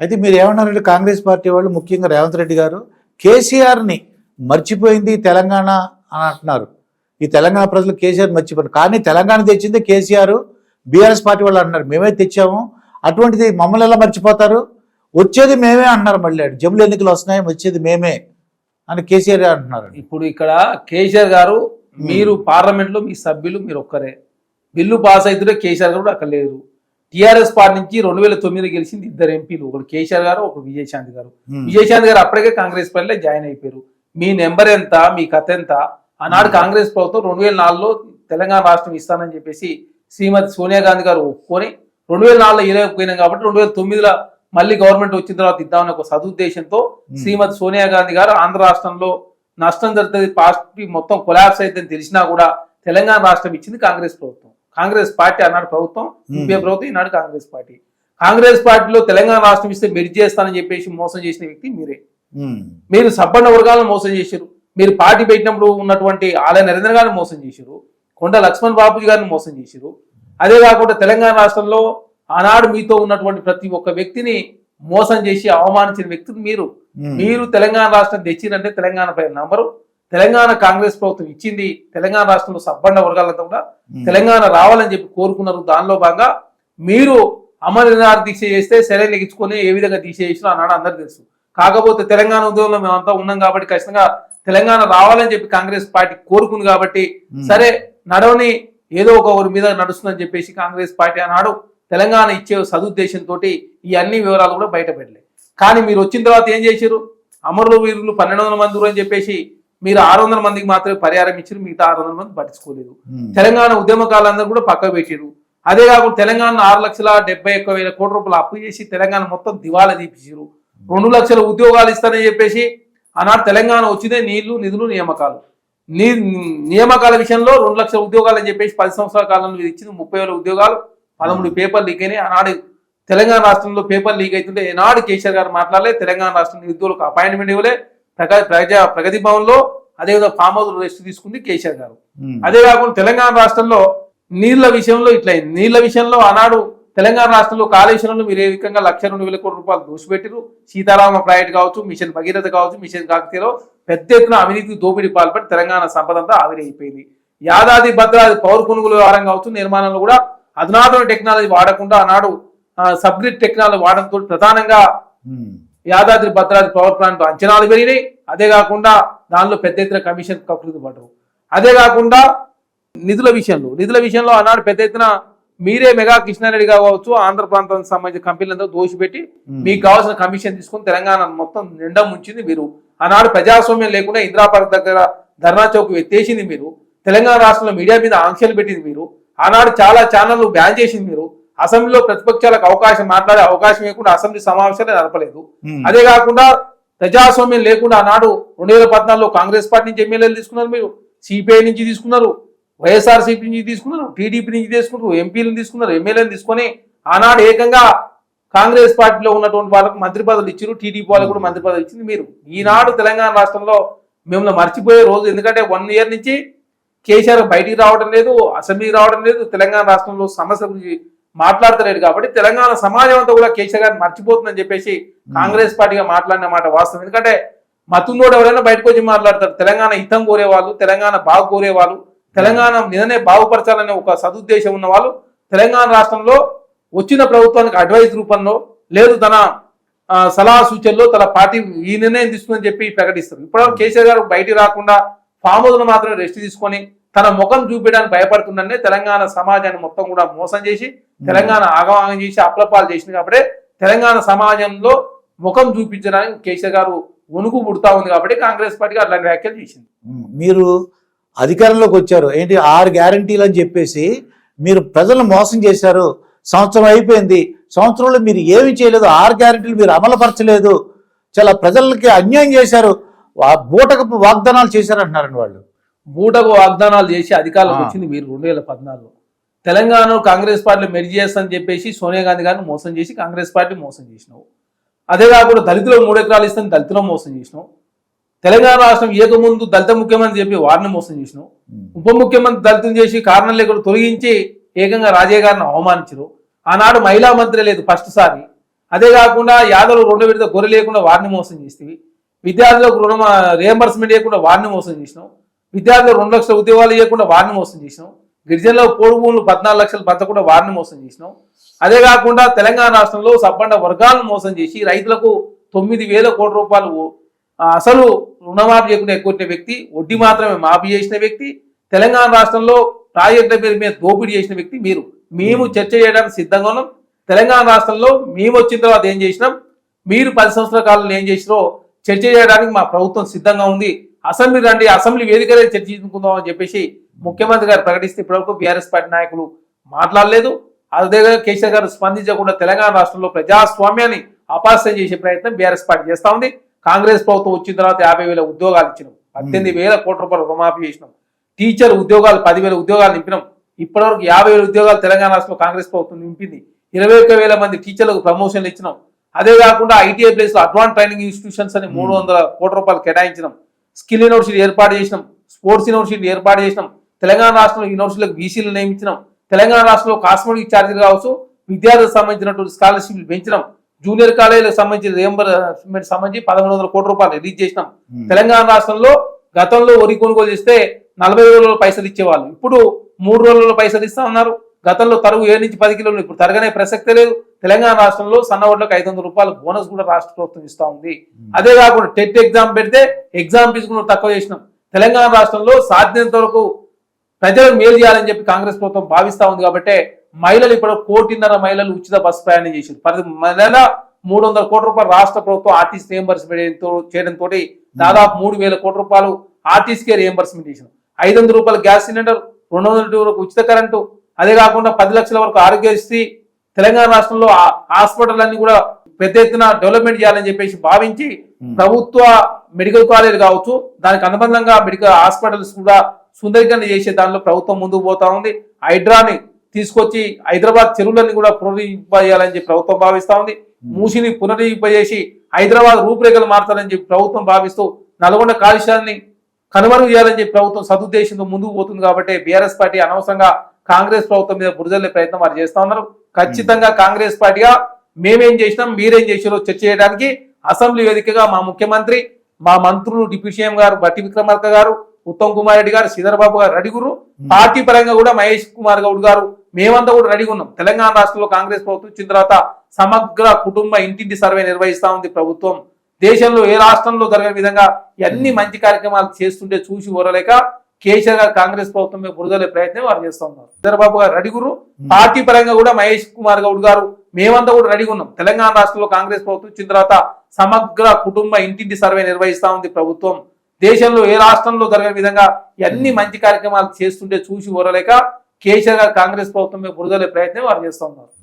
అయితే మీరు ఏమన్నారంటే కాంగ్రెస్ పార్టీ వాళ్ళు ముఖ్యంగా రేవంత్ రెడ్డి గారు కేసీఆర్ని మర్చిపోయింది తెలంగాణ అని అంటున్నారు. ఈ తెలంగాణ ప్రజలు కేసీఆర్ మర్చిపోయారు. కానీ తెలంగాణ తెచ్చింది కేసీఆర్ బీఆర్ఎస్ పార్టీ వాళ్ళు అంటున్నారు. మేమే తెచ్చాము. అటువంటిది మమ్మల్ని ఎలా మర్చిపోతారు? వచ్చేది మేమే అంటున్నారు మళ్ళీ జమ్ములు ఎన్నికలు వస్తున్నాయి వచ్చేది మేమే అని కేసీఆర్ అంటున్నారు. ఇప్పుడు ఇక్కడ కేసీఆర్ గారు మీరు పార్లమెంట్లో మీ సభ్యులు మీరు ఒక్కరే. బిల్లు పాస్ అవుతుంటే కేసీఆర్ గారు కూడా అక్కడ లేరు. టీఆర్ఎస్ పార్టీ నుంచి రెండు వేల తొమ్మిది గెలిచింది ఇద్దరు ఎంపీలు. ఒకరు కేసీఆర్ గారు ఒకరు విజయశాంతి గారు. విజయశాంతి గారు అప్పటికే కాంగ్రెస్ పార్టీలో జాయిన్ అయిపోయారు. మీ నెంబర్ ఎంత? మీ కథ ఎంత? ఆనాడు కాంగ్రెస్ ప్రభుత్వం రెండు వేల నాలుగులో తెలంగాణ రాష్ట్రం ఇస్తానని చెప్పేసి శ్రీమతి సోనియా గాంధీ గారు ఒప్పుకొని రెండు వేల నాలుగులో ఇవ్వకపోయినాం కాబట్టి రెండు వేల తొమ్మిదిలో మళ్ళీ గవర్నమెంట్ వచ్చిన తర్వాత ఇద్దామని ఒక సదుద్దేశంతో శ్రీమతి సోనియా గాంధీ గారు ఆంధ్ర రాష్ట్రంలో నష్టం జరుగుతుంది పార్టీ మొత్తం కొలాప్స్ అవుతుందని తెలిసినా కూడా తెలంగాణ రాష్ట్రం ఇచ్చింది కాంగ్రెస్ ప్రభుత్వం. కాంగ్రెస్ పార్టీ అన్నాడు ప్రభుత్వం యూపీఏ ప్రభుత్వం ఈనాడు కాంగ్రెస్ పార్టీ. కాంగ్రెస్ పార్టీలో తెలంగాణ రాష్ట్రం ఇస్తే మెరిట్ చేస్తానని చెప్పేసి మోసం చేసిన వ్యక్తి మీరే. మీరు సబ్బన్న వర్గాలను మోసం చేశారు. మీరు పార్టీ పెట్టినప్పుడు ఉన్నటువంటి ఆలయ నరేంద్ర గారిని మోసం చేశారు. కొండ లక్ష్మణ్ బాబుజీ గారిని మోసం చేశారు. అదే కాకుండా తెలంగాణ రాష్ట్రంలో ఆనాడు మీతో ఉన్నటువంటి ప్రతి ఒక్క వ్యక్తిని మోసం చేసి అవమానించిన వ్యక్తులు మీరు. మీరు తెలంగాణ రాష్ట్రం తెచ్చిరంటే తెలంగాణ పై నంబరు తెలంగాణ కాంగ్రెస్ ప్రభుత్వం ఇచ్చింది తెలంగాణ రాష్ట్రంలో సబ్బండ వర్గాలంతా కూడా. తెలంగాణ రావాలని చెప్పి కోరుకున్నారు. దానిలో భాగంగా మీరు అమరనాథ దీక్ష చేస్తే సెలైన్ ఎగించుకొని ఏ విధంగా దీక్ష చేసినా అన్నాడు అందరికి తెలుసు. కాకపోతే తెలంగాణ ఉద్యమంలో మేమంతా ఉన్నాం కాబట్టి ఖచ్చితంగా తెలంగాణ రావాలని చెప్పి కాంగ్రెస్ పార్టీ కోరుకుంది కాబట్టి. సరే నడవని ఏదో ఒక ఊరి మీద నడుస్తుందని చెప్పేసి కాంగ్రెస్ పార్టీ అన్నాడు. తెలంగాణ ఇచ్చే సదుద్దేశంతో ఈ అన్ని వివరాలు కూడా బయట పెట్టలే కానీ మీరు వచ్చిన తర్వాత ఏం చేశారు అమరులు వీరులు పన్నెండు వందల మంది అని చెప్పేసి మీరు ఆరు వందల మందికి మాత్రమే పరిహారం ఇచ్చారు మిగతా ఆరు వందల మంది పట్టించుకోలేదు. తెలంగాణ ఉద్యమకాలందరూ కూడా పక్క పెట్టారు అదే కాకుండా తెలంగాణ ఆరు లక్షల డెబ్బై ఒక్క వేల కోట్ల రూపాయలు అప్పు చేసి తెలంగాణ మొత్తం దివాలా తీపించారు రెండు లక్షల ఉద్యోగాలు ఇస్తానని చెప్పేసి ఆనాడు తెలంగాణ వచ్చిందే నీళ్ళు నిధులు నియామకాలు. నీ నియామకాల విషయంలో రెండు లక్షల ఉద్యోగాలు అని చెప్పేసి పది సంవత్సరాల కాలంలో మీరు ఇచ్చింది ముప్పై వేల ఉద్యోగాలు పదమూడు పేపర్ లీక్ అయినాయి. ఆనాడు తెలంగాణ రాష్ట్రంలో పేపర్ లీక్ అవుతుంటే ఏనాడు కేసీఆర్ గారు మాట్లాడలే తెలంగాణ రాష్ట్రం నిరుద్యోగులకు అపాయింట్మెంట్ ఇవ్వలే ప్రజా ప్రగతి భవన్లో అదేవిధంగా ఫామ్ హౌస్ రెస్ట్ తీసుకుంది కేసీఆర్ గారు. అదే కాకుండా తెలంగాణ రాష్ట్రంలో నీళ్ళ విషయంలో ఇట్లా అయింది. నీళ్ళ విషయంలో ఆనాడు తెలంగాణ రాష్ట్రంలో కాళేశ్వరంలో మీరు ఏ విధంగా లక్ష రెండు వేల కోట్ల రూపాయలు దోషిపెట్టారు సీతారామ ప్రాజెక్ట్ కావచ్చు మిషన్ భగీరథ కావచ్చు మిషన్ కాకతీయలో పెద్ద ఎత్తున అవినీతి దోపిడీ పాల్పడి తెలంగాణ సంపద అంతా ఆవిరైపోయింది యాదాది భద్రాది పౌర కొనుగోలు వ్యవహారం కావచ్చు నిర్మాణంలో కూడా అధునాతన టెక్నాలజీ వాడకుండా ఆనాడు సబ్గ్రిడ్ టెక్నాలజీ వాడడంతో ప్రధానంగా. యాదాద్రి భద్రాద్రి పవర్ ప్లాంట్ అంచనాలు పెరిగినాయి. అదే కాకుండా దానిలో పెద్ద ఎత్తున కమిషన్ కకృతి పడ్డరు అదే కాకుండా నిధుల విషయంలో నిధుల విషయంలో ఆనాడు పెద్ద ఎత్తున మీరే మెగా కృష్ణారెడ్డి కావచ్చు ఆంధ్ర ప్రాంతానికి సంబంధించిన కంపెనీలంతా దోషిపెట్టి. మీకు కావాల్సిన కమిషన్ తీసుకొని తెలంగాణ మొత్తం నిండా ముంచింది మీరు. ఆనాడు ప్రజాస్వామ్యం లేకుండా ఇందిరా పార్క్ దగ్గర ధర్నా చౌక్ ఎత్తేసింది మీరు. తెలంగాణ రాష్ట్రంలో మీడియా మీద ఆంక్షలు పెట్టింది మీరు. ఆనాడు చాలా ఛానళ్ళు బ్యాన్ చేసింది మీరు. అసెంబ్లీలో ప్రతిపక్షాలకు అవకాశం మాట్లాడే అవకాశం లేకుండా అసెంబ్లీ సమావేశాలు నడపలేదు. అదే కాకుండా ప్రజాస్వామ్యం లేకుండా ఆనాడు రెండు వేల పద్నాలుగులో కాంగ్రెస్ పార్టీ నుంచి ఎమ్మెల్యేలు తీసుకున్నారు మీరు. సిపిఐ నుంచి తీసుకున్నారు. వైఎస్ఆర్సీపీ నుంచి తీసుకున్నారు. టీడీపీ నుంచి తీసుకున్నారు. ఎంపీలను తీసుకున్నారు. ఎమ్మెల్యేలు తీసుకొని ఆనాడు ఏకంగా కాంగ్రెస్ పార్టీలో ఉన్నటువంటి వాళ్ళకు మంత్రి పదవులు ఇచ్చారు. టీడీపీ వాళ్ళకు కూడా మంత్రి పదవులు ఇచ్చింది మీరు. ఈనాడు తెలంగాణ రాష్ట్రంలో మిమ్మల్ని మర్చిపోయే రోజు. ఎందుకంటే వన్ ఇయర్ నుంచి కేసీఆర్ బయటికి రావడం లేదు అసెంబ్లీకి రావడం లేదు. తెలంగాణ రాష్ట్రంలో సమస్య గురించి మాట్లాడతలేడు కాబట్టి తెలంగాణ సమాజం అంతా కూడా కేసీఆర్ గారిని మర్చిపోతుందని చెప్పేసి కాంగ్రెస్ పార్టీగా మాట్లాడిన మాట వాస్తవం. ఎందుకంటే మతుండోడు ఎవరైనా బయటకు వచ్చి మాట్లాడతారు. తెలంగాణ హితం కోరేవాళ్ళు తెలంగాణ బాగు కోరేవాళ్ళు తెలంగాణ నిజనే బాగుపరచాలనే ఒక సదుద్దేశం ఉన్న వాళ్ళు తెలంగాణ రాష్ట్రంలో వచ్చిన ప్రభుత్వానికి అడ్వైజ్ రూపంలో లేదు తన సలహా సూచనలో తన పార్టీ ఈ నిర్ణయం తీసుకుందని చెప్పి ప్రకటిస్తారు. ఇప్పుడు కేసీఆర్ గారు బయటికి రాకుండా ఫామ్ హౌస్ మాత్రమే రెస్ట్ తీసుకొని తన ముఖం చూపించడానికి భయపడుతుండనే తెలంగాణ సమాజాన్ని మొత్తం కూడా మోసం చేసి తెలంగాణ ఆగమాగం చేసి అప్లపాలు చేసింది కాబట్టి తెలంగాణ సమాజంలో ముఖం చూపించడానికి కేసీఆర్ గారు వణుకు పుడతా ఉంది కాబట్టి కాంగ్రెస్ పార్టీకి అట్లాంటి వ్యాఖ్యలు చేసింది. మీరు అధికారంలోకి వచ్చారు. ఏంటి? ఆరు గ్యారంటీలు అని చెప్పేసి మీరు ప్రజలను మోసం చేశారు. సంవత్సరం అయిపోయింది. సంవత్సరంలో మీరు ఏమి చేయలేదు. ఆరు గ్యారంటీలు మీరు అమలుపరచలేదు. చాలా ప్రజలకి అన్యాయం చేశారు. బూటకపు వాగ్దానాలు చేశారు అంటున్నారండి వాళ్ళు. బూటకు వాగ్దానాలు చేసి అధికారంలోకి. వచ్చింది మీరు రెండు వేల పద్నాలుగులో. తెలంగాణ కాంగ్రెస్ పార్టీలో మెరిట్ చేస్తానని చెప్పేసి సోనియా గాంధీ గారిని మోసం చేసి కాంగ్రెస్ పార్టీ మోసం చేసినావు. అదే కాకుండా దళితులకు మూడు ఎకరాలు ఇస్తాను దళితులను మోసం చేసినావు. తెలంగాణ రాష్ట్రం ఏక ముందు దళిత ముఖ్యమంత్రి చెప్పి వారిని మోసం చేసినావు. ఉప ముఖ్యమంత్రి దళితులు చేసి కారణం లేకుండా తొలగించి ఏకంగా రాజయ్య గారిని అవమానించరు ఆనాడు మహిళా మంత్రి లేదు ఫస్ట్ సారి. అదే కాకుండా యాదవులు రెండు విడత గొర్రె లేకుండా వారిని మోసం చేస్తేవి. విద్యార్థులకు రుణ రియంబర్స్మెంట్ ఇవ్వకుండా వారిని మోసం చేసినావు. విద్యార్థులు రెండు లక్షల ఉద్యోగాలు ఇవ్వకుండా వారిని మోసం చేసినావు గిరిజనుల పోడు భూములు పద్నాలుగు లక్షలు పంచకుండా వారిని మోసం చేసినావు అదే కాకుండా తెలంగాణ రాష్ట్రంలో సబ్బండ వర్గాలను మోసం చేసి రైతులకు తొమ్మిది వేల కోట్ల రూపాయలు అసలు రుణమాఫీ చేయకుండా ఎక్కువ వ్యక్తి వడ్డీ మాత్రమే మాఫీ చేసిన వ్యక్తి తెలంగాణ రాష్ట్రంలో ప్రాజెక్టుల పేరు మీద దోపిడీ చేసిన వ్యక్తి మీరు. మేము చర్చ చేయడానికి సిద్ధంగా ఉన్నాం. తెలంగాణ రాష్ట్రంలో మేము వచ్చిన తర్వాత ఏం చేసినాం? మీరు పది సంవత్సరాల కాలంలో ఏం చేసినారో చర్చ చేయడానికి మా ప్రభుత్వం సిద్ధంగా ఉంది. అసెంబ్లీ రండి అసెంబ్లీ వేదికలే చర్చించుకుందాం అని చెప్పేసి ముఖ్యమంత్రి గారు ప్రకటిస్తే ఇప్పటివరకు బీఆర్ఎస్ పార్టీ నాయకులు మాట్లాడలేదు. అదే కేసీఆర్ గారు స్పందించకుండా తెలంగాణ రాష్ట్రంలో ప్రజాస్వామ్యాన్ని అపాస్యం చేసే ప్రయత్నం బీఆర్ఎస్ పార్టీ చేస్తా ఉంది. కాంగ్రెస్ ప్రభుత్వం వచ్చిన తర్వాత యాభై వేల ఉద్యోగాలు ఇచ్చినాం. పద్దెనిమిది వేల కోట్ల రూపాయలు రుణమాఫీ చేసినాం. టీచర్ ఉద్యోగాలు పదివేల ఉద్యోగాలు నింపినాం. ఇప్పటివరకు యాభై వేల ఉద్యోగాలు తెలంగాణ రాష్ట్రంలో కాంగ్రెస్ ప్రభుత్వం నింపింది. ఇరవై ఒక్క వేల మంది టీచర్లకు ప్రమోషన్లు ఇచ్చినాం. అదే కాకుండా ఐటీఐ ప్లేస్లో అడ్వాన్స్ ట్రైనింగ్ ఇన్స్టిట్యూషన్స్ అని మూడు వందల కోట్ల రూపాయలు కేటాయించినాం. స్కిల్ యూనివర్సిటీ ఏర్పాటు చేసినాం స్పోర్ట్స్ యూనివర్సిటీ ఏర్పాటు చేసినాం తెలంగాణ రాష్ట్రంలో యూనివర్సిటీలకు బీసీలు నియమించినాం తెలంగాణ రాష్ట్రంలో కాస్మెటిక్ ఛార్జీలు కావచ్చు విద్యార్థులకు సంబంధించినటువంటి స్కాలర్షిప్లు పెంచినాం జూనియర్ కాలేజీలకు సంబంధించిన రియంబర్స్మెంట్ సంబంధించి పదమూడు వందల కోట్ల రూపాయలు రిలీజ్ చేసినాం. తెలంగాణ రాష్ట్రంలో గతంలో వరి కొనుగోలు చేస్తే నలభై రోజుల పైసలు ఇచ్చేవాళ్ళు ఇప్పుడు మూడు రోజుల పైసలు ఇస్తా ఉన్నారు గతంలో తరుగు ఏడు నుంచి పది కిలోలు ఇప్పుడు తరగనే ప్రసక్తే లేదు. తెలంగాణ రాష్ట్రంలో సన్న వడ్లకు ఐదు వందల రూపాయలు బోనస్ కూడా రాష్ట్ర ప్రభుత్వం ఇస్తా ఉంది. అదే కాకుండా టెట్ ఎగ్జామ్ పెడితే ఎగ్జామ్ ఫీజు కూడా తక్కువ చేసినాం. తెలంగాణ రాష్ట్రంలో సాధ్యత వరకు ప్రజలకు మేలు చేయాలని చెప్పి కాంగ్రెస్ ప్రభుత్వం భావిస్తా ఉంది కాబట్టి మహిళలు ఇప్పుడు కోటిన్నర మహిళలు ఉచిత బస్సు ప్రయాణం చేశారు. పది నెల మూడు వందల కోట్ల రూపాయలు రాష్ట్ర ప్రభుత్వం ఆర్టీసీ రియంబర్స్మెంట్ చేయడంతో దాదాపు మూడు వేల కోట్ల రూపాయలు ఆర్టీసీకే రియంబర్స్మెంట్ చేసినాం ఐదు వందల రూపాయల గ్యాస్ సిలిండర్ రెండు వందల వరకు ఉచిత కరెంటు అదే కాకుండా పది లక్షల వరకు ఆరోగ్యశ్రీ తెలంగాణ రాష్ట్రంలో హాస్పిటల్ అన్ని కూడా పెద్ద ఎత్తున డెవలప్మెంట్ చేయాలని చెప్పేసి భావించి ప్రభుత్వ మెడికల్ కాలేజ్ కావచ్చు దానికి అనుబంధంగా మెడికల్ హాస్పిటల్స్ కూడా సుందరీకరణ చేసే దానిలో ప్రభుత్వం ముందుకు పోతా ఉంది. హైడ్రాని తీసుకొచ్చి హైదరాబాద్ చెరువులన్నీ కూడా పునరుద్ధరింపజేయాలని చెప్పి ప్రభుత్వం భావిస్తా ఉంది. మూసిని పునరుద్ధరింపజేసి హైదరాబాద్ రూపురేఖలు మార్చాలని చెప్పి ప్రభుత్వం భావిస్తూ నల్గొండ కాలుష్యాన్ని కనుమరుగు చేయాలని చెప్పి ప్రభుత్వం సదుద్దేశంతో ముందుకు పోతుంది కాబట్టి బీఆర్ఎస్ పార్టీ అనవసరంగా కాంగ్రెస్ ప్రభుత్వం మీద బురదల్లే ప్రయత్నం వారు చేస్తా ఉన్నారు. ఖచ్చితంగా కాంగ్రెస్ పార్టీగా మేమేం చేసినాం మీరేం చేసారో చర్చ చేయడానికి అసెంబ్లీ వేదికగా మా ముఖ్యమంత్రి మా మంత్రులు డిప్యూటీ సీఎం గారు బట్టి విక్రమార్క గారు ఉత్తమ్ కుమార్ రెడ్డి గారు శ్రీధర్ బాబు గారు రెడీ గురు పార్టీ పరంగా కూడా మహేష్ కుమార్ గౌడ్ గారు మేమంతా కూడా రెడీగా ఉన్నాం. తెలంగాణ రాష్ట్రంలో కాంగ్రెస్ ప్రభుత్వం వచ్చిన తర్వాత సమగ్ర కుటుంబ ఇంటింటి సర్వే నిర్వహిస్తా ఉంది ప్రభుత్వం. దేశంలో ఏ రాష్ట్రంలో జరగని విధంగా అన్ని మంచి కార్యక్రమాలు చేస్తుంటే చూసి ఊరలేక కేసీఆర్ గారు కాంగ్రెస్ ప్రభుత్వం బురదలే ప్రయత్నం వారు చేస్తా ఉన్నారు. చంద్రబాబు గారు రెడీ గురు పార్టీ పరంగా కూడా మహేష్ కుమార్ గౌడ్ గారు మేమంతా కూడా రెడీగా ఉన్నాం. తెలంగాణ రాష్ట్రంలో కాంగ్రెస్ ప్రభుత్వం వచ్చిన తర్వాత సమగ్ర కుటుంబ ఇంటింటి సర్వే నిర్వహిస్తా ఉంది ప్రభుత్వం. దేశంలో ఏ రాష్ట్రంలో జరగని విధంగా అన్ని మంచి కార్యక్రమాలు చేస్తుంటే చూసి ఊరలేక కేసీఆర్ గారు కాంగ్రెస్ ప్రభుత్వం బురదలే ప్రయత్నం వారు చేస్తా ఉన్నారు.